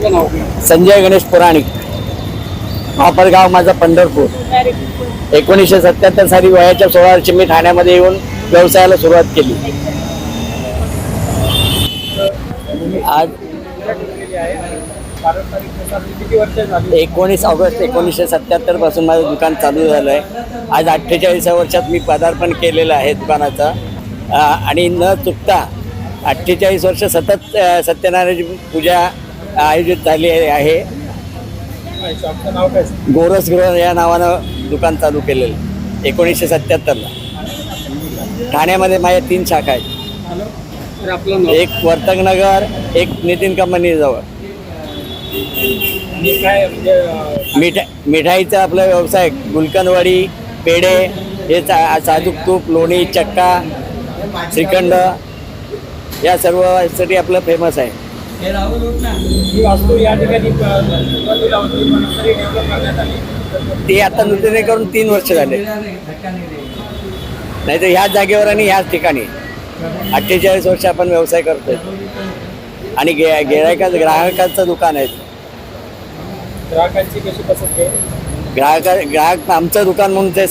आपलं नाव संजय गणेश पुराणिक. महापरगाव माझा पंढरपूर. एकोणीसशे सत्याहत्तर साली वयाच्या सोळा वर्षी मी ठाण्यामध्ये येऊन व्यवसायाला सुरुवात केली. आज एकोणीस ऑगस्ट एकोणीसशे सत्याहत्तरपासून माझं दुकान चालू झालं आहे आज अठ्ठेचाळीसा वर्षात मी पदार्पण केलेलं आहे दुकानाचं. आणि न चुकता अठ्ठेचाळीस वर्ष सतत अ, सत्यनारायणाची पूजा आयोजित झाली आहे. गोरसगृह या नावानं दुकान चालू केलेलं. एकोणीसशे सत्याहत्तरला. ठाण्यामध्ये माझ्या तीन शाखा आहेत. एक वर्तकनगर एक नितीन कंपनीजवळ आणि मिठा मिठाईचा आपला व्यवसाय गुलकनवाडी पेढे हे चा साजूक तूप लोणी चक्का श्रीखंड या सर्वसाठी आपलं फेमस आहे. ही वास्तू या ठिकाणी सुरुवातीला होती, नंतर ही develop करण्यात आली. ते आता नूतनीकरण तीन वर्ष झाले. नाही तर ह्याच जागेवर आणि ह्याच ठिकाणी. अठ्ठेचाळीस वर्ष आपण व्यवसाय करतोय. आणि गे गिरायका ग्राहकांचं दुकान आहे. ग्राहकांची कशी पसंत आहे ग्राहक ग्राहक आमचं दुकान म्हणून ते